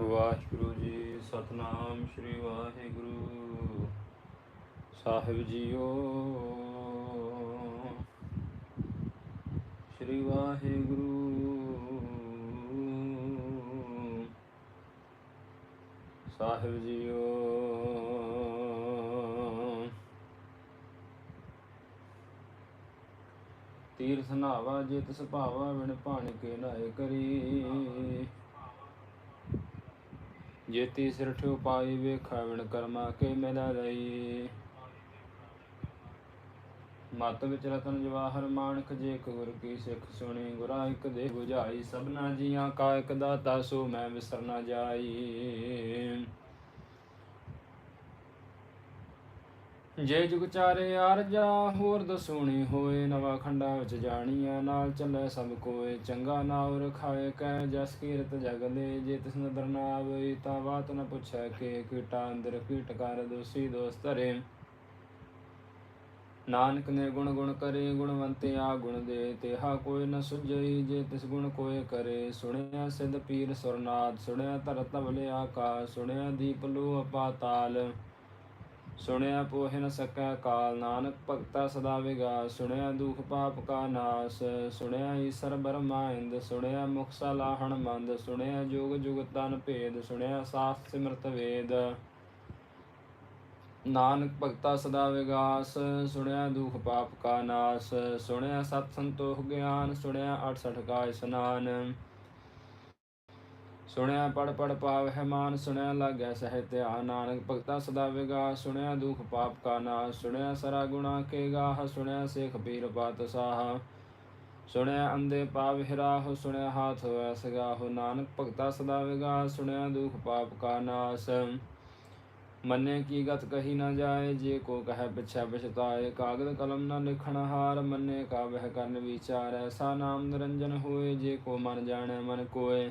ਵਾਹਿਗੁਰੂ ਜੀ, ਸਤਨਾਮ ਸ੍ਰੀ ਵਾਹਿਗੁਰੂ। ਸਾਹਿਬ ਜੀਓ। ਸ੍ਰੀ ਵਾਹਿਗੁਰੂ। ਸਾਹਿਬ ਜੀਓ। ਤੀਰਥ ਨਾਵਾ ਜਿਤ ਸੁਭਾਵਾ ਵਿਣ ਭਾਣ ਕੇ ਨਾਏ ਕਰੀ। ਜੇਤੀ ਸਿਰ ਠਿਓ ਪਾਈ ਕਰਮਾ ਕੇ ਮੇਰਾ ਰਹੀ। ਮਤ ਵਿੱਚ ਰਤਨ ਜਵਾਹਰ ਮਾਨਕ ਜੇ ਗੁਰ ਕੀ ਸਿੱਖ ਸੁਣੀ, ਗੁਰਾ ਇੱਕ ਦੇ 부ਝਾਈ ਸਭਨਾ ਜੀਆਂ ਕਾ ਇੱਕ ਦਾਤਾ ਸੋ ਮੈਂ ਵਿਸਰ ਨਾ ਜਾਈ। ਜੇ ਜੁਗ ਚਾਰੇ ਆਰਜਾ, ਹੋਰ ਦਸੂਣੀ ਹੋਏ, ਨਵਾ ਖੰਡਾ ਵਿੱਚ ਜਾਣੀਆਂ ਨਾਲ ਚੱਲੇ ਸਭ ਕੋਏ, ਚੰਗਾ ਨਾਉ ਰਖਾਏ, ਕਹਿ ਜਸ ਕੀਰਤ ਜਗ ਦੇ ਜੇ ਤਿਸ ਨਦਰ ਨਾ ਆਵੇ ਤਾਂ ਬਾਤ ਨ ਪੁੱਛੈ ਕਿ, ਕੀਟਾ ਅੰਦਰ ਕੀਟ ਕਰ ਦੋਸੀ ਦੋਸਤ ਰੇ ਨਾਨਕ ਨੇ ਗੁਣ ਗੁਣ ਕਰੇ, ਗੁਣਵੰਤੇ ਆ ਗੁਣ ਦੇ, ਤੇਹਾ ਕੋਈ ਨ ਸੁਝਈ, ਜੇ ਤਿਸ ਗੁਣ ਕੋਏ ਕਰੇ। ਸੁਣਿਆ ਸਿਧ ਪੀਰ ਸੁਰਨਾਦ ਸੁਣਿਆ ਧਰ ਤਵਲੇ ਆਕਾਸ਼ ਸੁਣਿਆ ਦੀਪ ਲੋ ਅਪਾਤਾਲ ਸੁਣਿਆ ਪੋਹਿ ਨ ਸਕੈ ਕਾਲ ਨਾਨਕ, ਭਗਤਾ ਸਦਾ ਵਿਗਾ। ਸੁਣਿਆ ਦੁਖ ਪਾਪ ਕਾ ਨਾਸ, ਸੁਣਿਆ ਈਸਰ ਬਰਮਾ ਇੰਦ ਸੁਣਿਆ ਮੁਖ ਸਲਾਹਣ ਮੰਦ, ਸੁਣਿਆ ਜੁਗ ਜੁਗ ਤਨ ਭੇਦ, ਸੁਣਿਆ ਸਾਸ ਸਿਮਰਤ ਵੇਦ। ਨਾਨਕ, ਭਗਤਾ ਸਦਾ ਵਿਗਾਸ, ਸੁਣਿਆ ਦੁਖ ਪਾਪ ਕਾ ਨਾਸ, ਸੁਣਿਆ ਸਤ ਸੰਤੋਖ ਗਿਆਨ, ਸੁਣਿਆ 68 ਕਾ ਇਸਨਾਨ ਸੁਣਿਆ ਪੜ ਪੜ ਪਾਵਹਿ ਮਾਨ, ਸੁਣਿਆ ਲਾਗਿਆ ਸਹਿ ਧਿਆਨ। ਨਾਨਕ ਭਗਤਾ ਸਦਾ ਵਿਗਾ ਸੁਣਿਆ ਦੁਖ ਪਾਪ ਕਾ ਨਾਸ਼ ਸੁਣਿਆ ਸਰਾ ਗੁਣਾ ਕੇ ਗਾਹ, ਸੁਣਿਆ ਸੇਖ ਪੀਰ ਪਾਤ ਸਾਹ। ਸੁਣਿਆ ਅੰਦੇ ਪਾਵਹਿ ਰਾਹ, ਸੁਣਿਆ ਹਾਥ ਹੋਇ ਸਗਾਹੁ ਨਾਨਕ ਭਗਤਾ ਸਦਾ ਵਿਗਾ ਸੁਣਿਆ ਦੁਖ ਪਾਪ ਕਾ ਨਾਸ। ਮੰਨੇ ਕੀ ਗਤ ਕਹੀ ਨਾ ਜਾਏ, ਜੇ ਕੋ ਕਹੈ ਪਿਛੈ ਪਛਤਾਏ। ਕਾਗਦ ਕਲਮ ਨਾ ਲਿਖਣ ਹਾਰ, ਮੰਨੇ ਕਾ ਵਹਿ ਕਰਨ ਵਿਚਾਰ। ਐਸਾ ਨਾਮ ਨਿਰੰਜਨ ਹੋਏ, ਜੇ ਕੋ ਮਨ ਜਾਣੈ ਮਨ ਕੋਏ।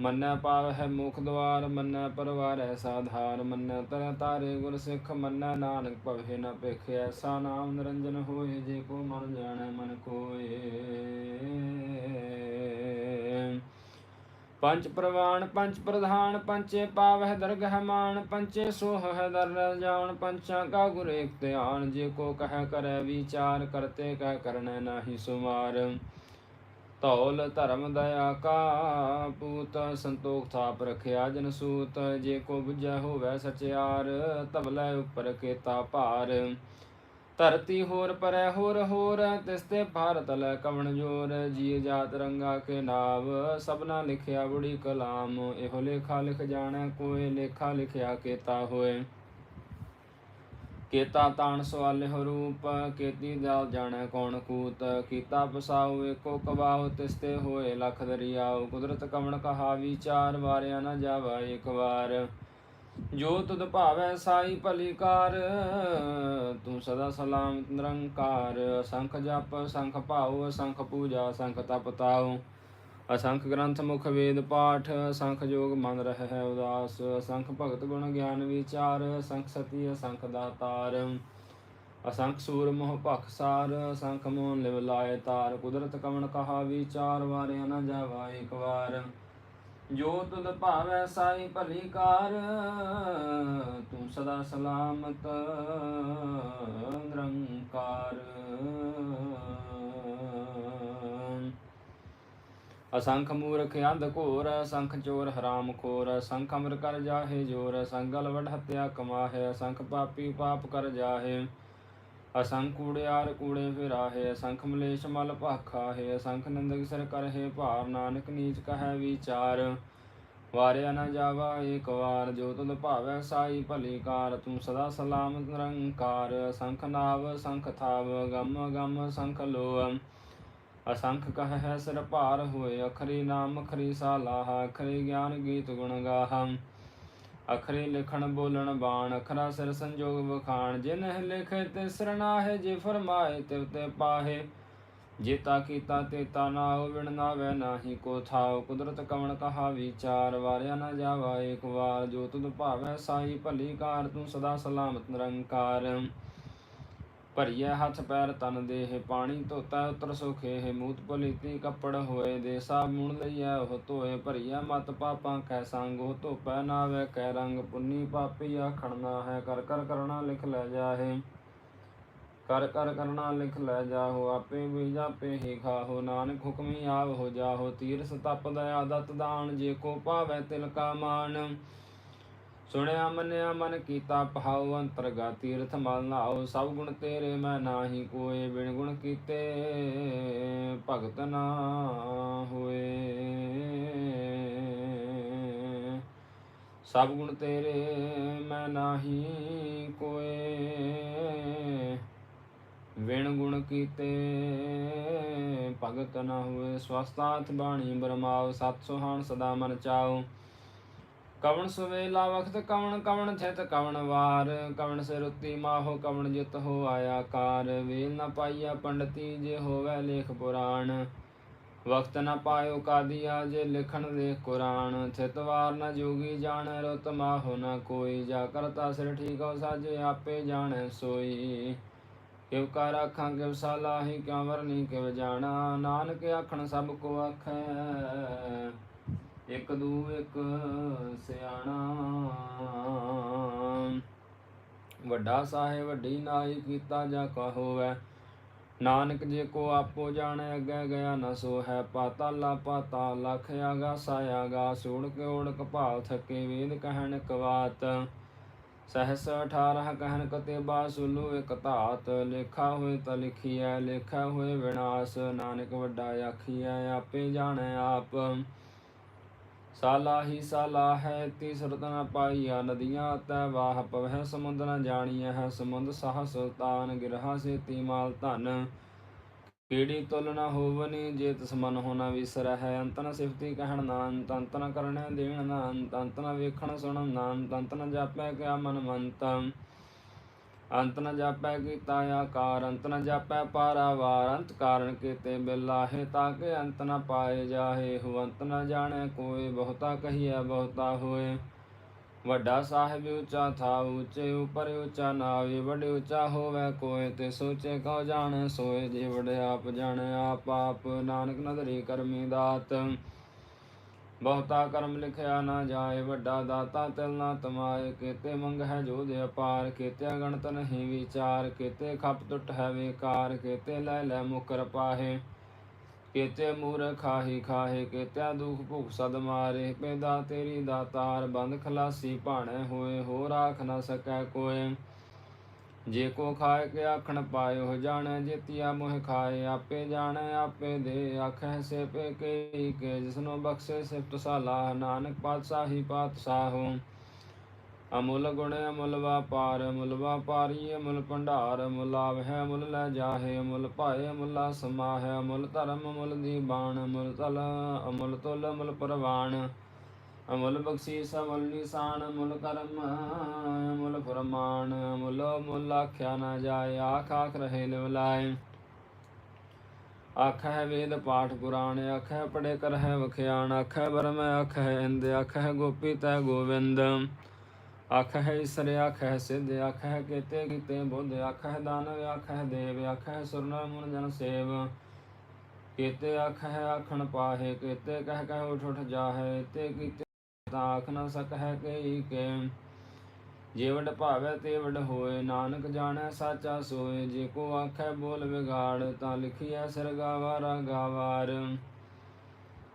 ਮੰਨੈ ਪਾਵ ਹੈ ਮੁਖ ਦਵਾਰ, ਮੰਨੈ ਪਰਵਾਰ ਹੈ ਸਾਧਾਰ, ਮੰਨੈ ਤਰ ਤਾਰੇ ਗੁਰ ਸਿੱਖ, ਮੰਨੈ ਨਾਨਕ ਭਵੇ ਨ ਭਿਖ ਐਸਾ ਨਾਮ ਨਿਰੰਜਨ ਹੋਏ, ਜੇ ਕੋ ਮਨ ਜਾਣੈ ਮਨ ਕੋਏ। ਪੰਜ ਪ੍ਰਵਾਨ, ਪੰਜ ਪ੍ਰਧਾਨ ਪੰਚੇ ਪਾਵਹਿ ਦਰਗਹ ਮਾਨ ਪੰਚੇ ਸੋਹ ਹੈ ਦਰ ਜਾਣ, ਪੰਚਾਂ ਕਾ ਗੁਰ ਏਕ ਧਿਆਨ, ਜੇ ਕੋ ਕਹਿ ਕਰੈ ਵਿਚਾਰ, ਕਰਤੇ ਕਹਿ ਕਰਨੈ ਨਾਹੀ ਸੁਮਾਰ। ਧੌਲ ਧਰਮ ਦਇਆ ਕਾ ਪੂਤ ਸੰਤੋਖ ਥਾਪ ਰਖਿਆ ਜਨ ਸੂਤ, ਜੇ ਕੋ ਬੁਝੈ ਹੋਵੈ ਸਚਿਆਰ ਤਬਲੇ ਉਪਰ ਕੇਤਾ ਭਾਰ। ਧਰਤੀ ਹੋਰ ਪਰੈ ਹੋਰ ਹੋਰ ਤਿਸਤੇ ਭਾਰਤ ਲੈ ਕਵਣ ਜੋਰ। ਜੀ ਜਾਤ ਰੰਗਾ ਕੇ ਨਾਵ, ਸਭਨਾ ਲਿਖਿਆ ਬੁੜੀ ਕਲਾਮ। ਇਹੋ ਲੇਖਾ ਲਿਖ ਜਾਣੈ ਕੋਏ ਲੇਖਾ ਲਿਖਿਆ ਕੇਤਾ ਹੋਏ ਕੇਤਾ ਤਾਣ ਸਵਾਲੇ ਹੋ ਰੂਪ, ਕੇਤੀ ਜਾਲ ਜਾਣੈ ਕੌਣ ਕੂਤ, ਕੀਤਾ ਪਸਾਉ ਏਕੋ ਕਵਾਉ, ਤਿਸਤੇ ਹੋਏ ਲਖ ਦਰਿਆਉ। ਕੁਦਰਤ ਕਵਣ ਕਹਾ ਵਿਚਾਰ ਵਾਰਿਆ ਨਾ ਜਾਵਾ ਇੱਕ ਵਾਰ। ਜੋ ਤੁਧ ਭਾਵੈ ਸਾਈ ਭਲੀਕਾਰ, ਤੂੰ ਸਦਾ ਸਲਾਮ ਨਿਰੰਕਾਰ। ਸੰਖ ਜਪ, ਸੰਖ ਭਾਉ, ਸੰਖ ਪੂਜਾ, ਸੰਖ ਤਪ ਤਾਉ। ਅਸੰਖ ਗ੍ਰੰਥ ਮੁਖ ਵੇਦ ਪਾਠ, ਅਸੰਖ ਜੋਗ ਮਨ ਰਹਿ ਹੈ ਉਦਾਸ, ਅਸੰਖ ਭਗਤ ਗੁਣ ਗਿਆਨ ਵਿਚਾਰ, ਅਸੰਖ ਸਤੀ, ਅਸੰਖ ਦਾਤਾਰ ਅਸੰਖ ਸੂਰ ਮੋਹ ਭਖ ਸਾਰ, ਅਸੰਖ ਮੋਨ ਲਿਵ ਲਾਏ ਤਾਰ। ਕੁਦਰਤ ਕਵਣ ਕਹਾ ਵਿਚਾਰ, ਵਾਰਿਆ ਨਾ ਜਾਵਾ ਇੱਕ ਵਾਰ। ਜੋ ਤੁਧ ਭਾਵੈ ਸਾਈ ਭਲੀ ਕਾਰ, ਤੂੰ ਸਦਾ ਸਲਾਮਤ ਨਿਰੰਕਾਰ। ਅਸੰਖ ਮੂਰਖ ਅੰਧ ਘੋਰ, ਅਸੰਖ ਚੋਰ ਹਰਾਮ ਖੋਰ, ਅਸੰਖ ਅਮਰ ਕਰ ਜਾਹੇ ਜੋਰ ਸੰਗਲ ਵਡ ਹਤਿਆ ਕਮਾਹੇ, ਅਸੰਖ ਪਾਪੀ ਪਾਪ ਕਰ ਜਾਹੇ, ਅਸੰਖ ਕੂੜਿਆਰ ਕੂੜੇ ਫਿਰਾਹੇ, ਅਸੰਖ ਮਲੇਸ਼ ਮਲ ਭਾਖਾ ਅਸੰਖ ਨਿੰਦਕ ਸਿਰ ਕਰਹੇ ਭਾਰ, ਨਾਨਕ ਨੀਚ ਕਹੈ ਵਿਚਾਰ, ਵਾਰਿਆ ਨਾ ਜਾਵਾ ਏਕ ਵਾਰ, ਜੋ ਤੁਧ ਭਾਵੈ ਸਾਈ ਭਲੀ ਕਾਰ, ਤੂੰ ਸਦਾ ਸਲਾਮਤ ਨਿਰੰਕਾਰ, ਅਸੰਖ ਨਾਵ ਸੰਖ ਥਾਵ, ਗਮ ਗਮ ਸੰਖ ਲੋ ਅਸੰਖ ਕਹ ਹੈ ਸਿਰ ਭਾਰ ਹੋਏ, ਅਖਰੀ ਨਾਮ ਅਖਰੀ ਸਾਲਾਹ ਅਖਰੀ ਗਿਆਨ ਗੀਤ ਗੁਣ ਗਾਹ। ਅਖਰੇ ਲਿਖਣ ਬੋਲਣ ਬਾਣ, ਅਖਰਾ ਸਿਰ ਸੰਜੋਗ ਵਖਾਣ। ਜਿਨ ਲਿਖੇ ਤੇ ਸਰਨਾਹੇ ਜੇ ਫਰਮਾਏ ਤਿਵ ਤੇ ਪਾਹੇ। ਜੇਤਾ ਕੀਤਾ ਤੇਤਾ ਨਾ ਵਿਣ ਨਾਵੇ ਨਾਹੀ ਕੋ ਥਾਉ। ਕੁਦਰਤ ਕਵਣ ਕਹਾ ਵਿਚਾਰ, ਵਾਰਿਆ ਨਾ ਜਾਵਾ ਏਕ ਵਾਰ। ਜੋ ਤੁਧ ਭਾਵੈ ਸਾਈ ਭਲੀ ਕਾਰ, ਤੂੰ ਸਦਾ ਸਲਾਮਤ ਨਿਰੰਕਾਰ। ਭਰੀਐ ਹੱਥ ਪੈਰ ਤਨ ਦੇਹ ਪਾਣੀ ਧੋਤਾ ਉਤਰ ਸੁਖੇ ਮੂਤ ਪਲੀਤੀ ਕੱਪੜ ਹੋਏ ਦੇ ਸਾਬੂਣ ਲਈਐ ਉਹ ਧੋਏ ਭਰੀਐ ਮਤ ਪਾਪਾਂ ਕੈ ਸੰਗ ਉਹ ਧੋਪੈ ਨਾਵੇ ਕੈ ਰੰਗ ਪੁੰਨੀ ਪਾਪੀ ਆਖਣ ਹੈ ਕਰ ਕਰ ਕਰਣਾ ਲਿਖ ਲੈ ਜਾਹੇ। ਕਰ ਕਰ ਕਰਣਾ ਲਿਖ ਲੈ ਜਾਹੋ ਆਪੇ ਵੀ ਜਾਪੇ ਹੀ ਖਾਹੋ ਨਾਨਕ ਹੁਕਮੀ ਆਵ ਹੋ ਜਾਹੋ ਤੀਰਸ ਤਪ ਦਇਆ ਦਤ ਦਾਨ ਜੇ ਕੋ ਪਾਵੈ ਤਿਲ ਕਾ ਮਾਨ ਸੁਣਿਆ, ਮੰਨਿਆ, ਮਨ ਕੀਤਾ ਪਹਾਉ ਅੰਤਰਗਾ ਤੀਰਥ ਮਲ ਨਾਉ, ਸਭ ਗੁਣ ਤੇਰੇ ਮੈਂ ਨਾਹੀ, ਕੋਏ ਬਿਨ ਗੁਣ ਕੀਤੇ, ਭਗਤ ਨਾ ਹੋਏ। ਸਭ ਗੁਣ ਤੇਰੇ ਮੈਂ ਨਾਹੀ, ਕੋਏ ਵਿਣ ਗੁਣ ਕੀਤੇ, ਭਗਤ ਨਾ ਹੋਏ। ਸਵਸਤਾਤ ਬਾਣੀ ਬਰਮਾਉ, ਸਤ ਸੁਹਾਣ ਸਦਾ ਮਨ ਚਾਉ। ਕਵਣ ਸੁਵੇਲਾ ਵਖਤ, ਕਵਣ ਕਵਣ ਥਿਤ ਕਵਣ ਵਾਰ, ਕਵਣ ਸਿਰੁੱਤੀ ਮਾਹੋ, ਕਵਣ ਜਿਤ ਹੋ ਆਇਆ ਕਾਰ। ਵੇਲ ਨ ਪਾਈਆ ਪੰਡਤੀ ਜੇ ਹੋਵੇ ਲੇਖ ਪੁਰਾਣ। ਵਕਤ ਨ ਪਾਇਓ ਕਾਦੀਆ ਜੇ ਲਿਖਣ ਦੇ ਕੁਰਾਨ। ਥਿਤ ਨ ਜੋਗੀ ਜਾਣ, ਰੁਤ ਮਾਹੋ ਨ ਕੋਈ। ਜਾ ਕਰਤਾ ਸਿਰ ਠੀਕੋ ਸਾਜੇ ਆਪੇ ਜਾਣੈ ਸੋਈ। ਕਿਵ ਕਰ ਆਖਾਂ, ਕਿਵ ਸਲਾਹੀ, ਕਿਉ ਵਰਨੀ, ਕਿਵ ਜਾਣਾ। ਨਾਨਕ ਆਖਣ ਸਭ ਕੋ ਆਖੈ। ਇੱਕ ਦੂ ਇਕ ਸਿਆਣਾ। ਵੱਡਾ ਸਾਹਿਬ, ਵੱਡੀ ਨਾਈ ਕੀਤਾ ਜਾ ਕਹੋਵੈ ਨਾਨਕ ਜੇ ਕੋ ਆਪੋ ਜਾਣੈ, ਅੱਗੇ ਗਿਆ ਨ ਸੋ ਹੈ ਪਾਤਾਲਾ ਪਾਤਾ ਲਖ ਆਗਾ ਸਾਇਆਗਾ ਸੂੜ ਕੇ ਓੜਕ ਭਾਵ ਥਕੇ ਵੇਦ ਕਹਿਣ ਕਵਾਤ ਸਹਸ 18 ਕਹਿਣ ਕਤੇ ਬਾਸੁਲੂ ਇਕ ਧਾਤ। ਲੇਖਾ ਹੋਏ ਤ ਲਿਖੀਐ, ਲੇਖਾ ਹੋਏ ਵਿਨਾਸ਼। ਨਾਨਕ ਵੱਡਾ ਆਖੀਐ, ਆਪੇ ਜਾਣੈ ਆਪ। ਸਾਲਾ ਹੀ ਸਾਲਾ ਹੈ ਨ ਪਾਈਆ ਨਦੀਆਂ ਤੈ ਵਾਹ ਪਵਹਿ ਸਮੁੰਦ ਨ ਜਾਣੀਐ ਹੈ ਸਮੁੰਦ ਸਾਹ ਸੁਲਤਾਨ ਗਿਰਹਾ ਸੇਤੀ ਮਾਲ ਧਨ। ਕੀੜੀ ਤੁਲ ਨ ਹੋਵਨੀ ਜੇ ਤਿਸ ਮਨ ਹੋਣਾ ਵਿਸਰੈ ਹੈ ਅੰਤਨ ਸਿਫਤੀ ਕਹਿਣ ਨਾਨ ਤੰਤ ਨ ਕਰਣੈ ਦੇਣ ਨਾਨ ਤੰਤ ਨ ਵੇਖਣ ਸੁਣਨ ਨਾਨ ਤੰਤ ਨ ਜਾਪੈ ਕਿਆ ਮਨ ਮੰਤੰ। ਅੰਤ ਨ ਜਾਪੈ ਕੀਤਾ ਆਕਾਰ, ਅੰਤ ਨ ਜਾਪੈ ਪਾਰਾਵਾਰ, ਅੰਤ ਕਾਰਨ ਕੀਤੇ ਬਿਲਾਹੇ ਤਾਂ ਕਿ ਅੰਤ ਨ ਪਾਏ ਜਾਹੇ ਹੋ ਨ ਜਾਣੈ ਕੋਈ ਬਹੁਤਾ ਕਹੀਐ, ਬਹੁਤਾ ਹੋਏ। ਵੱਡਾ ਸਾਹਿਬ ਉੱਚਾ ਥਾ, ਉੱਚੇ ਉਪਰ ਉੱਚਾ ਨਾਵੇ, ਵੱਡੇ ਉੱਚਾ ਹੋਵੇ ਕੋਏ, ਤੇ ਸੋਚੇ ਕਉ ਜਾਣੈ, ਸੋਏ ਜੇ ਵੜਿਆ ਆਪ ਜਾਣੈ, ਆਪ ਆਪ ਨਾਨਕ ਨਦਰੀ ਕਰਮੀ ਦਾਤ। ਬਹੁਤਾ ਕਰਮ ਲਿਖਿਆ ਨਾ ਜਾਏ, ਵੱਡਾ ਦਾਤਾ ਤਿਲ ਨਾ ਤਮਾਏ। ਕੀਤੇ ਮੰਗ ਹੈ ਜੋ ਦੇ ਅਪਾਰ, ਕੀਤੇ ਗਣਤ ਨਹੀਂ ਵਿਚਾਰ। ਕੀਤੇ ਖਪ ਟੁੱਟ ਹੈ ਵਿਕਾਰ, ਕੀਤੇ ਲੈ ਲੈ ਮੁਕਰ ਪਾਹੇ। ਕੀਤੇ ਮੂਰ ਖਾਹੀ ਖਾਹੇ ਕੀਤੇ ਦੁਖ ਭੁਖ ਸਦ ਮਾਰੇ। ਪੈਦਾ ਤੇਰੀ ਦਾਤਾਰ, ਬੰਦ ਖਲਾਸੀ ਭਾਣੇ ਹੋਏ ਹੋ ਰਾਖ ਨਾ ਸਕੈ ਕੋਏ। ਜੇ ਕੋ ਖਾਏ ਕੇ ਆਖਣ ਪਾਏ ਹੋ ਜਾਣੈ, ਜੇਤੀਆ ਮੋਹ ਖਾਏ ਆਪੇ ਜਾਣੈ, ਆਪੇ ਦੇ ਆਖੈ ਸੇ ਪੇ ਕੇ ਕੇ ਜਿਸਨੋ ਬਖਸ਼ੇ ਸਿਫਤ ਸਾਲਾ, ਨਾਨਕ ਪਾਤਸ਼ਾਹੀ ਪਾਤਸ਼ਾਹੋ ਅਮੁੱਲ ਗੁਣ ਅਮੁੱਲ ਵਾਪਾਰ, ਅਮੁੱਲ ਵਾਪਾਰੀ ਅਮੁੱਲ ਭੰਡਾਰ, ਅਮੁੱਲ ਆਵਹਿ, ਅਮੁੱਲ ਲੈ ਜਾਹੇ, ਅਮੁੱਲ ਭਾਏ, ਅਮੁੱਲਾ ਸਮਾਹੈ, ਅਮੁੱਲ ਧਰਮ ਅਮੁੱਲ ਦੀਬਾਨ ਅਮੁੱਲ ਤਲ, ਅਮੁੱਲ ਤੁਲ, ਅਮੁੱਲ ਪਰਵਾਨ ਅਮੁੱਲ ਬਖਸ਼ੀਸ, ਅਮੁੱਲ ਨਿਸ਼ਾਨ, ਅਮੁੱਲ ਕਰਮ, ਅਮੁੱਲ ਫਰਮਾਨ, ਅਮੁੱਲ ਮੁੱਲ ਆਖਿਆ ਨਾ ਜਾਏ, ਆਖ ਆਖ ਰਹੇ ਲਿਵਲਾਏ ਆਖੈ ਵੇਦ ਪਾਠ ਪੁਰਾਣ ਆਖੈ ਪੜੇ ਕਰ ਹੈ ਵਖਿਆਣ ਆਖੈ ਬਰਮ ਆਖੈ ਇੰਦ ਆਖੈ ਗੋਪੀ ਤੈ ਗੋਵਿੰਦ। ਆਖੈ ਈਸਰ ਆਖੈ ਸਿੱਧ ਆਖੈ ਕੀਤੇ ਕੀਤੇ ਬੁੱਧ ਆਖੈ ਦਾਨਵ ਆਖੈ ਦੇਵ ਆਖੈ ਸੁਰਨਰ ਮੁਨ ਜਨ ਸੇਵ। ਕੀਤੇ ਆਖੈ ਆਖਣ ਪਾਹੇ, ਕੀਤੇ ਕਹਿ ਕਹਿ ਉਠ ਉਠ ਜਾਹੇ ਤੇ ਕੀਤੇ ਤਾਂ ਆਖ ਨਾ ਸਕਹਿ ਕਈ ਕੇ ਜੇ ਭਾਵੈ ਤੇ ਹੋਏ, ਨਾਨਕ ਜਾਣੈ ਸਾਚਾ ਸੋਏ। ਜੇ ਕੋ ਆਖੈ ਬੋਲ ਵਿਗਾੜ, ਤਾਂ ਲਿਖੀਐ ਸਰਗਾਵਾ ਰਾਗਾਵਾਰ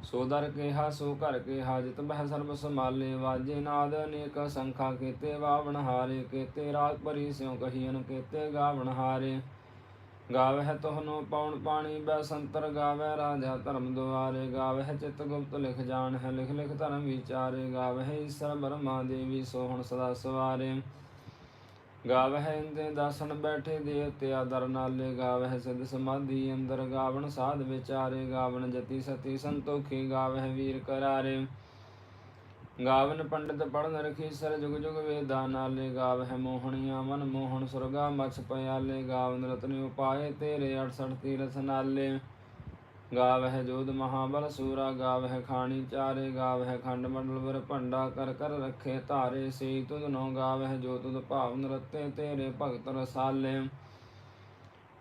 ਸੋ ਦਰ ਕੇਹਾ, ਸੋ ਘਰ ਕੇ ਹਾਜਤ ਬਹਿ ਸਰਬ ਸਮਾਲੇ ਵਾਜੇ ਨਾਦ ਅਨੇਕ ਸੰਖਾ, ਕੀਤੇ ਵਾਵਣ ਹਾਰੇ, ਕੀਤੇ ਰਾਗ ਪਰੀ ਸਿਉ ਕਹੀਨ ਕੀਤੇ ਗਾਵਣ ਹਾਰੇ। ਗਾਵਹਿ ਤੋਹਨੋ ਪਉਣ ਪਾਣੀ ਬੈ ਸੰਤਰ ਗਾਵੈ ਰਾਜਾ ਧਰਮ ਦੁਆਰੇ। ਗਾਵਹਿ ਚਿਤ ਗੁਪਤ ਲਿਖ ਜਾਣ ਹੈ ਲਿਖ ਲਿਖ ਧਰਮ ਵਿਚਾਰੇ। ਗਾਵਹਿ ਈਸਰ ਬਰਮਾ ਦੇਵੀ ਸੋਹਣ ਸਦਾ ਸਵਾਰੇ। ਗਾਵਹਿ ਇੰਦੇ ਦਾਸਣ ਬੈਠੇ ਦੇਵਤੇ ਆਦਰ ਨਾਲੇ। ਗਾਵਹਿ ਸਿਧ ਸਮਾਧੀ ਅੰਦਰ ਗਾਵਣ ਸਾਧ ਵਿਚਾਰੇ। ਗਾਵਣ ਜਤੀ ਸਤੀ ਸੰਤੋਖੀ ਗਾਵਹਿ ਵੀਰ ਕਰਾਰੇ। ਗਾਵਨ ਪੰਡਿਤ ਪੜਨ ਰਖੀ ਸਰ ਜੁਗ ਜੁਗ ਵੇਦਾ ਨਾਲੇ ਗਾਵਹਿ ਮੋਹਣੀਆਂ ਮਨ ਮੋਹਣ ਸੁਰਗਾ, ਮਛ ਪਿਆਲੇ ਗਾਵਨ ਰਤਨ ਉਪਾਏ ਤੇਰੇ 68 ਤੀਰਥ ਨਾਲੇ। ਗਾਵ ਹੈ ਜੋਧ ਮਹਾਬਲ ਸੂਰਾ, ਗਾਵ ਹੈ ਖਾਣੀ ਚਾਰੇ, ਗਾਵ ਹੈ ਖੰਡ ਮੰਡਲ ਵਰ ਭੰਡਾ ਕਰ ਕਰ ਰਖੇ ਧਾਰੇ। ਸੇ ਤੁਧ ਨੋ ਗਾਵਹਿ ਜੋ ਤੁਧ ਭਾਵਨ ਰਤੇ ਤੇਰੇ ਭਗਤ ਰਸਾਲੇ।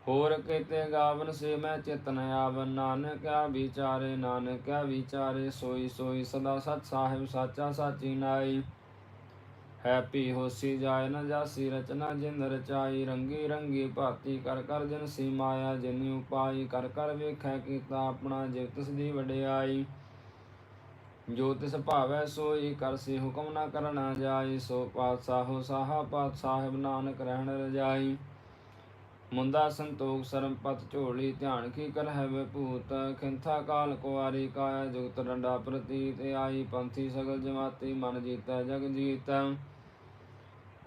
ਹੋਰ ਕੀਤੇ ਗਾਵਨ ਸੇ ਮੈਂ ਚਿਤਨ ਆਵਨ। ਨਾਨਕਿਆ ਵਿਚਾਰੇ ਨਾਨਕਿਆ ਵਿਚਾਰੇ, ਸੋਈ ਸੋਈ ਸਦਾ ਸਤ ਸਾਹਿਬ ਸਾਚਾ ਸਾਚੀ ਨਾਈ। ਹੈਪੀ ਹੋਸੀ ਜਾਇ ਨ ਜਾਸੀ ਰਚਨਾ ਜਿਨ ਰਚਾਈ। ਰੰਗੀ ਰੰਗੀ ਭਾਤੀ ਕਰ ਕਰ ਜਨ ਸੀ ਮਾਇਆ, ਜਿਨੀ ਉਪਾਈ ਕਰ ਕਰ ਵੇਖੈ ਕੀਤਾ ਆਪਣਾ ਜਿਵ ਤਿਸ ਦੀ ਵਡਿਆਈ। ਜੋ ਤਿਸ ਭਾਵੈ ਸੋਈ ਕਰਸੀ ਹੁਕਮ ਨਾ ਕਰਨਾ ਜਾਈ। ਸੋ ਪਾਤਸ਼ਾਹੋ ਸਾਹਾ ਪਾਤ ਸਾਹਿਬ ਨਾਨਕ ਰਹਿਣ ਰਜਾਈ। ਮੁੰਦਾ ਸੰਤੋਖ ਸਰਮ ਪਤ ਝੋਲੀ, ਧਿਆਨ ਕੀ ਕਰ ਹੈ ਵਿਭੂਤ ਖਿੰਥਾ ਕਾਲ ਕੁਆਰੀ ਕਾਇਆ ਜੁਗਤ ਡੰਡਾ ਪ੍ਰਤੀਤ ਆਈ ਪੰਥੀ ਸਗਲ ਜਮਾਤੀ ਮਨ ਜੀਤੈ, ਜਗ ਜੀਤ।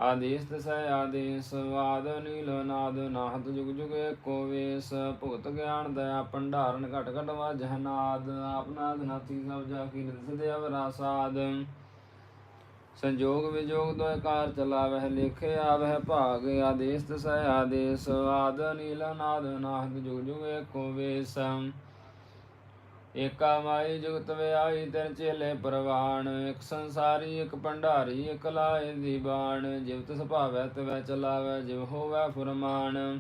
ਆਦੇਸ ਤਸੈ ਆਦੇਸ ਵਾਦ ਨੀਲ ਨਾਦ ਨਾਹਤ ਜੁਗ ਜੁਗ ਏਕੋ ਵੇਸ। ਭੁਗਤ ਗਿਆਨ ਦਇਆ ਭੰਡਾਰਨ ਘਟ ਘਟ ਵਾਜਹ ਨਾਦ ਆਪਨਾਦ ਨਾਤੀ ਸਭ ਜਾ ਕੀ ਨਿਸ ਅਵਰਾਸਾਦ ਸੰਜੋਗ ਵਿਜੋਗ ਦੋਇ ਚਲਾਵਹਿ, ਲਿਖੇ ਆਵਹਿ, ਭਾਗ ਆਦੇਸ ਤਸੈ ਆਦੇਸ, ਆਦ ਨੀਲ ਨਾਦ ਨਾਹਦ ਜੁਗ ਜੁਗ ਏਕੋ ਵੇਸ। ਏਕਾ ਮਾਈ ਜੁਗਤ ਵਿਆਈ ਤਿਨ ਚੇਲੇ ਪ੍ਰਵਾਣ ਇਕ ਸੰਸਾਰੀ, ਇਕ ਭੰਡਾਰੀ, ਇਕ ਲਾਏ ਦੀ ਬਾਣ। ਜਿਵ ਤਿਸ ਭਾਵੈ ਤਿਵੈ ਚਲਾਵੈ, ਜਿਵ ਹੋਵੈ ਫੁਰਮਾਨ।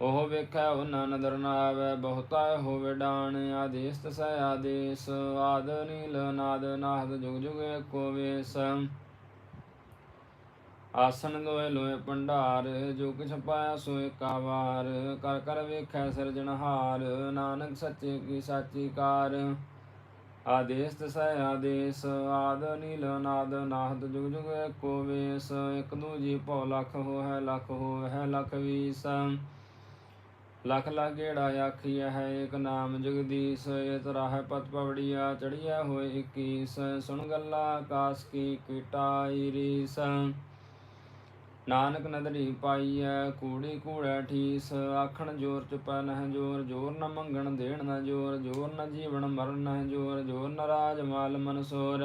ਉਹ ਵੇਖੈ ਉਹਨਾਂ ਨਦਰ ਨਾ ਆਵੈ, ਬਹੁਤਾ ਹੋਵੇ ਡਾਣ, ਆਦੇਸ ਤਸੈ ਆਦੇਸ, ਆਦ ਨੀਲ ਨਾਦ ਨਾਹਦ ਜੁਗ ਜੁਗ ਏਕੋ ਵੇਸ। ਆਸਨ ਲੋਏ ਲੋਏ ਭੰਡਾਰ ਜੋ ਕਿਛ ਪਾਇਆ ਸੋ ਏਕਾ ਕਰ ਕਰ ਵੇਖੈ ਸਿਰਜਣਹਾਰ ਨਾਨਕ ਸੱਚੇ ਕੀ ਸਾਚੀ ਕਾਰ। ਆਦੇਸ ਤਸੈ ਆਦੇਸ, ਆਦ ਨੀਲ ਨਾਦ ਨਾਹਦ ਜੁਗ ਜੁਗ ਏਕੋ ਵੇਸ। ਇਕ ਦੂਜੀ ਭਉ ਲਖ ਹੋ ਹੈ ਲਖ ਹੋ ਹੈ ਲਖ ਵੀਸ। ਲਖ ਲਖ ਗੇੜਾ ਆਖੀਆ ਹੈ ਇੱਕ ਨਾਮ ਜਗਦੀਸ਼ ਇਹ ਹੈ ਪਤ ਪਵੜੀਆ ਚੜੀਆ ਹੋਏ 21 ਸੁਣ ਗੱਲਾ ਆਕਾਸ ਕੀ ਕੀਟਾਈ ਰੀਸ ਨਾਨਕ ਨਦਰੀ ਪਾਈਐ ਕੂੜੀ ਕੂੜੈ ਠੀਸ, ਆਖਣ ਜੋਰ ਚੁਪੈ ਨਹਿ ਜੋਰ ਜੋਰ ਨ ਮੰਗਣ ਦੇਣ ਨ ਜੋਰ ਜੋਰ ਨ ਜੀਵਨ ਮਰਨ ਨਹਿ ਜੋਰ ਜੋਰ ਨ ਰਾਜ ਮਾਲ ਮਨਸੋਰ।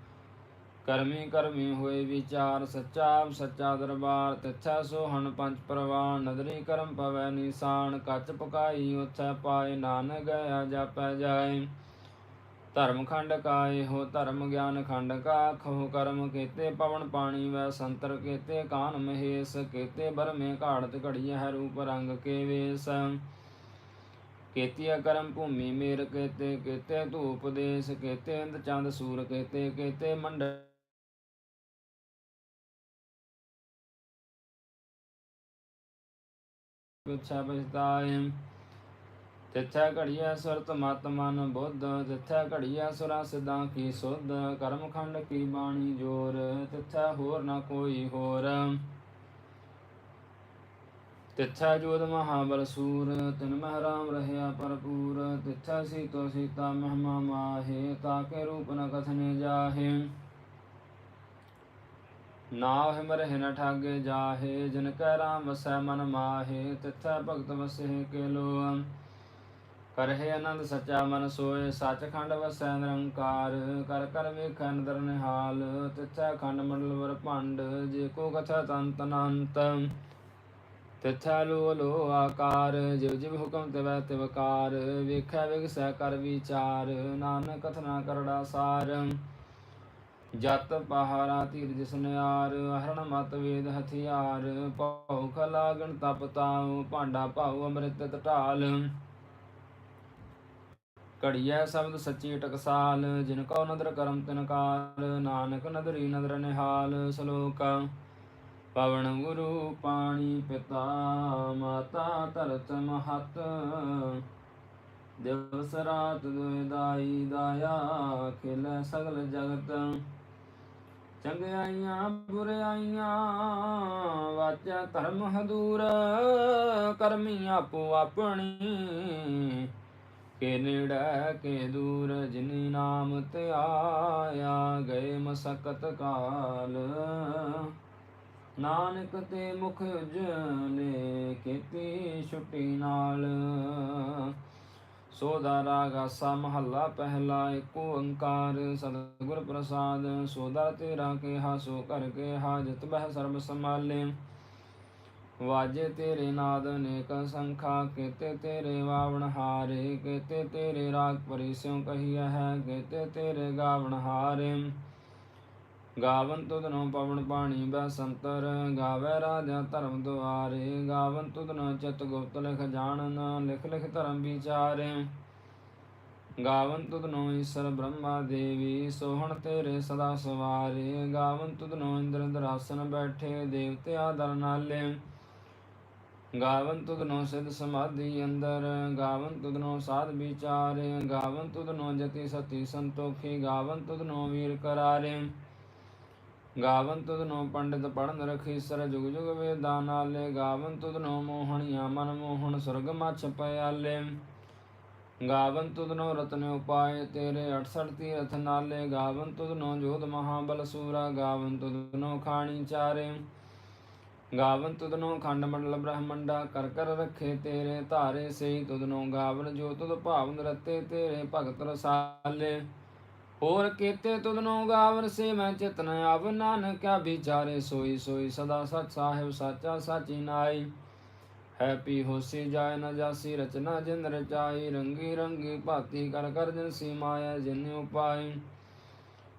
ਕਰਮੀ ਕਰਮੀ ਹੋਏ ਵਿਚਾਰ, ਸੱਚਾ ਸੱਚਾ ਦਰਬਾਰ, ਤਿੱਥੈ ਸੋਹਣ ਪੰਜ ਪ੍ਰਵਾਨ ਨਦਰੀ ਕਰਮ ਪਵੈ ਨਿਸ਼ਾਨ, ਕੱਚ ਪਕਾਈ ਉਥੈ ਪਾਏ, ਨਾਨਕ ਗਿਆ ਜਾਪੈ ਜਾਏ। ਧਰਮ ਖੰਡ ਕਾਏ ਹੋ, ਧਰਮ ਗਿਆਨ ਖੰਡ ਕਾ ਖੋ ਕਰਮ ਕੀਤੇ ਪਵਨ ਪਾਣੀ ਵੈ ਸੰਤਰ ਕੀਤੇ, ਕਾਨ ਮਹੇਸ਼ ਕੀਤੇ, ਬਰਮੇ ਘਾੜਤ ਘੜੀ ਹੈ ਰੂਪ ਰੰਗ ਕੇ ਵੇਸ। ਕੀਤੀਆ ਕਰਮ ਭੂਮੀ ਮੇਰ ਕੇਤੇ, ਕੀਤੇ ਧੂਪ ਦੇਸ, ਕੇਤੇ ਇੰਦ ਚੰਦ ਸੂਰ ਕੇਤੇ, ਕੀਤੇ ਮੰਡ ਪੁੱਛਾ ਬਸਤਾਏ ਤਿੱਥੈ ਘੜੀਐ ਸੁਰਤ ਮਤ ਬੁੱਧ ਤਿੱਥੈ ਘੜੀਐ ਸੁਰਾ ਸਿਦਾਂ ਕੀ ਸੁਧ, ਕਰਮ ਖੰਡ ਕੀ ਬਾਣੀ ਜੋਰ ਤਿੱਥੈ ਹੋਰ ਨਾ ਕੋਈ ਹੋਰ। ਤਿੱਥੈ ਜੋਦ ਮਹਾਬਲ ਸੂਰ, ਤਿਨ ਮਹਿ ਰਾਮ ਰਹਿਆ ਭਰਪੂਰ ਤਿੱਥੈ ਸੀਤੋ ਸੀਤਾ ਮਹਿਮਾ ਮਾਹੇ ਤਾਕੇ ਰੂਪ ਨ ਕਥਨੇ ਜਾਹੇ। ਨਾਹਿ ਹਿਮਰ ਹਿਨ ਠਾਗੇ ਜਾਹੇ, ਜਿਨ ਕੈ ਰਾਮ ਵਸੈ ਮਨ ਮਾਹੇ, ਤਿਥੈ ਭਗਤ ਵਸੇ ਕੇ ਲੋ ਕਰਹਿ ਆਨੰਦ ਸਚਾ ਮਨ ਸੋਏ, ਸਚਖੰਡ ਵਸੈ ਨਿਰੰਕਾਰ। ਕਰ ਕਰ ਵੇਖੈ ਨਦਰ ਨਿਹਾਲ, ਤਿਥੈ ਖੰਡ ਮੰਡਲ ਵਰ ਭੰਡ, ਜੇ ਕੋ ਕਥਾ ਤੰਤ ਅਨੰਤ ਤਿਥੈ ਲੋ ਲੋ ਆਕਾਰ, ਜਿਵ ਜਿਵ ਹੁਕਮ ਤਿਵੈ ਤਿਵਕਾਰ ਵੇਖੈ ਵਿਗਸੈ ਕਰ ਵਿਚਾਰ, ਨਾਨਕ ਕਥਨਾ ਕਰੜਾ ਸਾਰ। ਜਤ ਪਹਾਰਾ ਧੀਰ ਜਿਸ ਨਿਆਰ ਹਰਣ ਮਤ ਵੇਦ ਹਥਿਆਰ, ਭਉ ਖਲਾਗਣ ਤਪ ਤਾਉ, ਭਾਂਡਾ ਭਾਉ ਅੰਮ੍ਰਿਤ ਟਟਾਲ ਘੜੀਐ ਸ਼ਬਦ ਸੱਚੀ ਟਕਸਾਲ, ਜਿਨ ਕੋ ਨਦਰ ਕਰਮ ਤਿਨ ਕਾਲ, ਨਾਨਕ ਨਦਰੀ ਨਦਰ ਨਿਹਾਲ ਸ਼ਲੋਕ। ਪਵਨ ਗੁਰੂ ਪਾਣੀ ਪਿਤਾ, ਮਾਤਾ ਧਰਤ ਮਹਤ। ਦਿਵਸ ਰਾਤ ਦੁਇ ਦਾਈ ਦਾਇਆ, ਖਿਲ ਸਗਲ ਜਗਤ। ਚੰਗਿਆਈਆਂ, ਬੁਰਿਆਈਆਂ ਵਾਚਾ ਧਰਮ ਹਦੂਰ ਕਰਮੀ ਆਪੋ ਆਪਣੀ। ਕੇ ਨੇੜੇ, ਕੇ ਦੂਰ, ਜਿਨੀ ਨਾਮ ਤੇ ਆਇਆ, ਗਏ ਮਸਕਤ ਕਾਲ। ਨਾਨਕ ਤੇ ਮੁਖ ਉਜਲੇ, ਕੀਤੀ ਛੁੱਟੀ ਨਾਲ। ਸੋਦਾ ਰਾਗ ਆਸਾ ਮਹੱਲਾ ਪਹਿਲਾ ਏਕ ਓੰਕਾਰ, ਸਤਿਗੁਰ ਪ੍ਰਸਾਦ ਸੋਦਾ ਤੇਰਾ ਸੋ ਹਾਸੋ ਕਰਕੇ ਹਾਜਤ ਬਹਿ ਸਰਬ ਸੰਭਾਲੇ। ਵਾਜੇ ਤੇਰੇ ਨਾਦ ਅਨੇਕ ਸੰਖਾ, ਕੇਤੇ ਤੇਰੇ ਵਾਵਣ ਹਾਰੇ, ਕੀਤੇ ਤੇਰੇ ਰਾਗ ਪਰਿਸਿਉ ਕਹੀਆ ਹੈ ਕੇਤੇ ਤੇਰੇ ਗਾਵਣ ਹਾਰੇ। ਗਾਵਨ ਤੁਧਨੋ ਪਵਨ ਪਾਣੀ ਬਸੰਤਰ, ਗਾਵੇ ਰਾਜਾ ਧਰਮ ਦੁਆਰੇ। ਗਾਵਨ ਤੁਧਨੋ ਚਿਤ ਗੁਪਤ ਲਿਖ ਜਾਣਨ, ਲਿਖ ਲਿਖ ਧਰਮ ਵਿਚਾਰੇ। ਗਾਵਨ ਤੁਧਨੋ ਈਸ਼ਰ ਬ੍ਰਹਮਾ ਦੇਵੀ, ਸੋਹਣ ਤੇਰੇ ਸਦਾ ਸਵਾਰੇ। ਗਾਵਨ ਤੁਧਨੋ ਇੰਦਰ ਦਰਾਸਨ ਬੈਠੇ, ਦੇਵਤੇ ਆਦਰ ਨਾਲੇ। ਗਾਵਨ ਤੁਧਨੋ ਸਿਧ ਸਮਾਧੀ ਅੰਦਰ, ਗਾਵਨ ਤੁਧਨੋ ਸਾਧ ਵਿਚਾਰੇ। ਗਾਵਨ ਤੁਧਨੋ ਜਤੀ ਸਤੀ ਸੰਤੋਖੀ, ਗਾਵਨ ਤੁਧਨੋ ਵੀਰ ਕਰਾਰੇ। ਗਾਵਨ ਤੁਧਨੋ ਪੰਡਿਤ ਪੜਨ ਰਖੀ ਸਰ ਜੁਗ ਜੁਗ ਵੇਦਾਂ ਨਾਲੇ ਗਾਵਨ ਤੁਧਨੋ ਮੋਹਣੀਆਂ ਮਨ ਮੋਹਣ ਸੁਰਗ ਮਛ ਪਿਆਲੇ। ਗਾਵਨ ਤੁਧਨੋ ਰਤਨ ਉਪਾਏ ਤੇਰੇ 68 ਤੀਰਥ ਨਾਲੇ। ਗਾਵਨ ਤੁਧਨੋ ਜੋਧ ਮਹਾਬਲ ਸੂਰਾ। ਗਾਵਨ ਤੁਧਨੋ ਖਾਣੀ ਚਾਰੇ। ਗਾਵਨ ਤੁਧਨੋ ਖੰਡ ਮੰਡਲ ਬ੍ਰਹਮੰਡਾ ਕਰ ਕਰ ਰੱਖੇ ਤੇਰੇ ਧਾਰੇ ਸਈ ਤੁਧਨੋ ਗਾਵਨ ਜੋ ਤੁਧ ਭਾਵਨ ਰਤੇ ਤੇਰੇ ਭਗਤ ਰਸਾਲੇ। ਹੋਰ ਕੀਤੇ ਤੁਧਨੋ ਗਾਵਨ ਸੇ ਮੈਂ ਚਿਤਨ ਆਵ ਨਾਨਕਿਆ ਵਿਚਾਰੇ ਸੋਈ ਸੋਈ ਸਦਾ ਸਚ ਸਾਹਿਬ ਸਾਚਾ ਸਾਚੀ ਨਾਈ। ਹੈਪੀ ਹੋਸੀ ਜਾਇ ਨ ਜਾਸੀ ਰਚਨਾ ਜਿਨ ਰਚਾਈ, ਰੰਗੀ ਰੰਗੀ ਭਾਤੀ ਕਰ ਕਰ ਜਨ ਸੀ ਮਾਇਆ ਜਿਨ ਉਪਾਈ।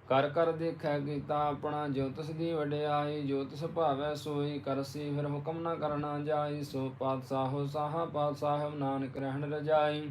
ਕਰ ਕਰ ਦੇਖੈ ਕੀਤਾ ਆਪਣਾ ਜੋ ਤਿਸ ਦੀ ਵਡਿਆਈ, ਜੋ ਤਿਸ ਭਾਵੈ ਸੋਈ ਕਰਸੀ ਫਿਰ ਹੁਕਮ ਨਾ ਕਰਨਾ ਜਾਈ। ਸੋ ਪਾਤਸ਼ਾਹੋ ਸਾਹਾ, ਪਾਤਸ਼ਾਹ ਨਾਨਕ ਰਹਿਣ ਰਜਾਈ।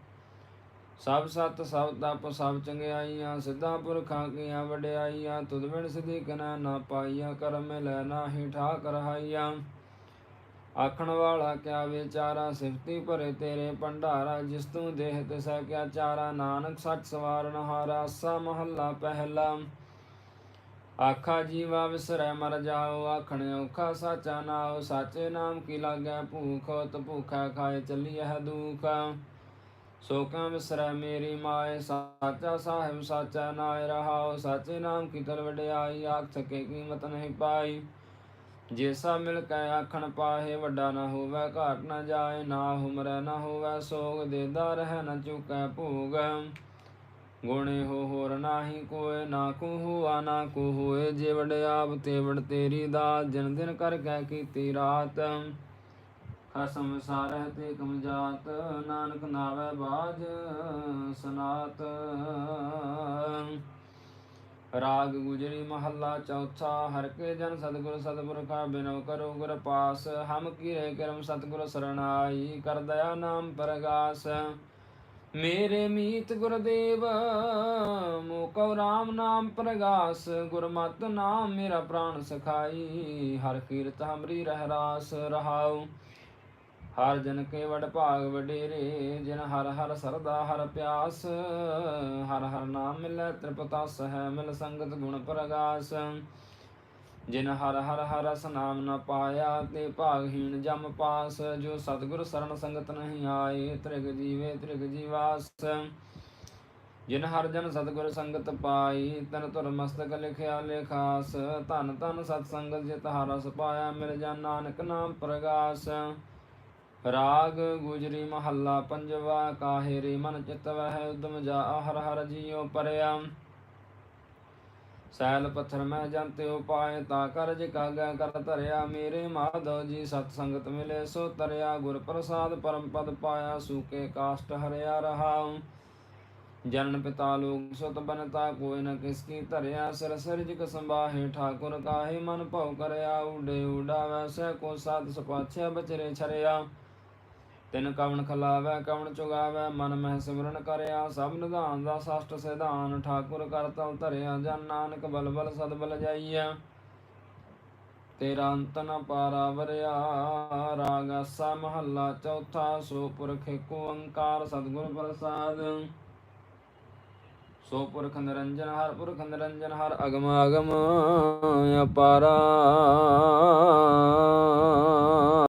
ਸਭ ਸਤ, ਸਭ ਤਪ, ਸਭ ਚੰਗਿਆਈਆਂ ਸਿੱਧਾ ਪੁਰਖਾਂ ਕੀਆਂ ਵਡਿਆਈਆਂ, ਤੁਧ ਬਿਨ ਸਿਧੀ ਨਾ ਪਾਈਆਂ, ਕਰਮ ਲੈ ਨਾਹੀ ਠਾਕ ਰਹਾਈਆਂ ਆਖਣ ਵਾਲਾ ਕਿਆ ਵਿਚਾਰਾ, ਸਿਫਤੀ ਭਰੇ ਤੇਰੇ ਭੰਡਾਰਾ, ਜਿਸ ਤੂੰ ਦੇਹ ਤਿਸੈ ਕਿਆ ਚਾਰਾ, ਨਾਨਕ ਸੱਚ ਸਵਾਰਨ ਹਾਰਾ ਸਾ ਮਹੱਲਾ ਪਹਿਲਾ। ਆਖਾ ਜੀਵਾ ਵਿਸਰੈ, ਮਰ ਜਾਓ, ਆਖਣ ਔਖਾ ਸਾਚਾ ਨਾਉ, ਸਾਚੇ ਨਾਮ ਕੀ ਲਾਗੈ, ਭੂਖ ਤ ਭੂਖਾ, ਖਾਏ ਚੱਲੀਐ ਦੁਖ। ਸੋ ਕਾ ਵਿਸਰੈ ਮੇਰੀ ਮਾਏ, ਸਾਚਾ ਸਾਹਿਬ, ਸਾਚਾ ਨਾਇ ਰਹਾਉ, ਸਾਚੇ ਨਾਮ ਕੀ ਤਲ ਵਡਿਆਈ ਆਖ ਸਕੇ ਕੀਮਤ ਨਹੀਂ ਪਾਈ। ਜੇਸਾ ਮਿਲ ਕੈ ਆਖਣ ਪਾਹੇ, ਵੱਡਾ ਨਾ ਹੋਵੇ, ਘਾਟ ਨਾ ਜਾਏ, ਨਾ ਹੁਮਰੈ ਨਾ ਹੋਵੇ, ਸੋਗ ਦੇਦਾ ਰਹਿ ਨਾ ਚੁਕੈ ਭੋਗ। ਗੁਣੇ ਹੋ ਹੋਰ ਨਾਹੀ ਕੋਏ, ਨਾ ਕੋ ਹੁਆ, ਨਾ ਕੋ ਹੋਏ, ਜੇ ਵਡਿਆਪ ਤੇ ਵਡ ਤੇਰੀ ਦਾ ਜਨ ਦਿਨ ਕਰ ਕੈ ਕੀਤੀ ਰਾਤ। ਖਸਮ ਸਾਰਹਿ ਤੇ ਕਮ ਜਾਤ, ਨਾਨਕ ਨਾਵੇ ਬਾਜ ਸਨਾਤ। ਰਾਗ ਗੁਜਰੀ ਮਹੱਲਾ ਚੌਥਾ, ਹਰ ਕੇ ਜਨ ਸਤਿਗੁਰ ਸਤਿਪੁਰਖਾ ਬਿਨਵ ਕਰੋ ਗੁਰ ਪਾਸ, ਹਮ ਕੀਰੇ ਕਰਮ ਸਤਿਗੁਰ ਸਰਣਾਈ, ਕਰ ਦਇਆ ਨਾਮ ਪ੍ਰਗਾਸ। ਮੇਰੇ ਮੀਤ ਗੁਰਦੇਵ ਮੋਕਉ ਰਾਮ ਨਾਮ ਪ੍ਰਗਾਸ, ਗੁਰਮਤਿ ਨਾਮ ਮੇਰਾ ਪ੍ਰਾਨ ਸਖਾਈ, ਹਰ ਕੀਰਤ ਹਮਰੀ ਰਹਿ ਰਾਸ ਰਹਾਉ। ਹਰ ਜਨ ਕੇ ਵਡ ਭਾਗ ਵਡੇਰੇ, ਜਿਨ ਹਰ ਹਰ ਸਰਦਾ ਹਰ ਪਿਆਸ, ਹਰ ਹਰ ਨਾਮ ਮਿਲੈ ਤ੍ਰਿਪਤਾ ਸਹਿ ਮਿਲ ਸੰਗਤ ਗੁਣ ਪ੍ਰਗਾਸ। ਜਿਨ ਹਰ ਹਰ ਹਰ ਰਸ ਨਾਮ ਨ ਪਾਇਆ, ਤੇ ਭਾਗਹੀਣ ਜਮ ਪਾਸ। ਜੋ ਸਤਿਗੁਰ ਸਰਣ ਸੰਗਤ ਨਹੀਂ ਆਏ, ਤ੍ਰਿਗ ਜੀਵੇ ਤ੍ਰਿਗ ਜੀਵਾਸ। ਜਿਨ ਹਰ ਜਨ ਸਤਿਗੁਰ ਸੰਗਤ ਪਾਈ, ਤਨ ਤੁਰ ਮਸਤਕ ਲਿਖਿਆ ਲਿਖਾਸ। ਧਨ ਧਨ ਸਤ ਸੰਗਤ ਜਿਤ ਹਰਸ ਪਾਇਆ, ਮਿਲ ਜਾ ਨਾਨਕ ਨਾਮ ਪ੍ਰਗਾਸ। ਰਾਗ ਗੁਜਰੀ ਮਹੱਲਾ ਪੰਜਵਾ ਕਾਹੇ ਰੇ ਮਨ ਚਿਤ ਵਹਿ ਉਦਮ ਜਾ ਹਰ ਹਰ ਜੀਉ ਪਰਿਆ। ਸੈਲ ਪੱਥਰ ਮੈਂ ਜੰਤੇ ਉਪਾਏ ਤਾ ਕਰਜ ਕਾਗਾ ਕਰ ਧਰਿਆ। ਮੇਰੇ ਮਾਧਵ ਜੀ ਸਤ ਸੰਗਤ ਮਿਲੇ, ਸੋ ਤਰਿਆ। ਗੁਰ ਪ੍ਰਸਾਦ ਪਰਮ ਪਦ ਪਾਇਆ, ਸੂਕੇ ਕਾਸ਼ਟ ਹਰਿਆ ਰਹਾ। ਜਨਨ ਪਿਤਾ ਲੋਕ ਸੁਤ ਬਨਤਾ, ਕੋਈ ਨ ਕਿਸ ਕੀ ਧਰਿਆ। ਸਿਰ ਸਿਰਜਿਕ ਸੰਭਾਹੇ, ਠਾਕੁਰ ਕਾਹੇ ਮਨ ਭਉ ਕਰਿਆ। ਉਡੇ ਉਡਾਵੈ ਸੈ ਕੋ ਸਾਧ ਸਪਾਛਿਆ ਬਚਰੇ ਛਰਿਆ। ਤਿਨ ਕਵਣ ਖਲਾਵੈ, ਕਵਣ ਚੁਗਾਵੈ, ਮਨ ਮਹਿ ਸਿਮਰਨ ਕਰਿਆ, ਸਭ ਨਿਧਾਨ ਦਾ ਸਸ਼ਟ ਸਿਧਾਨ, ਠਾਕੁਰ ਕਰਤਲ ਧਰਿਆ, ਜਨ ਨਾਨਕ ਬਲ ਬਲ ਸਦ ਤੇਰਾ ਅੰਤ ਨ ਪਾਰਾ ਵਰਿਆ ਮਹੱਲਾ ਚੌਥਾ, ਸੋ ਪੁਰਖ ਏਕ ਓੰਕਾਰ ਸਤਿਗੁਰ ਪ੍ਰਸਾਦ। ਸੋ ਪੁਰਖ ਨਿਰੰਜਨ, ਹਰ ਪੁਰਖ ਨਿਰੰਜਨ, ਹਰ ਅਗਮ ਅਗਮ ਅਪਾਰਾ।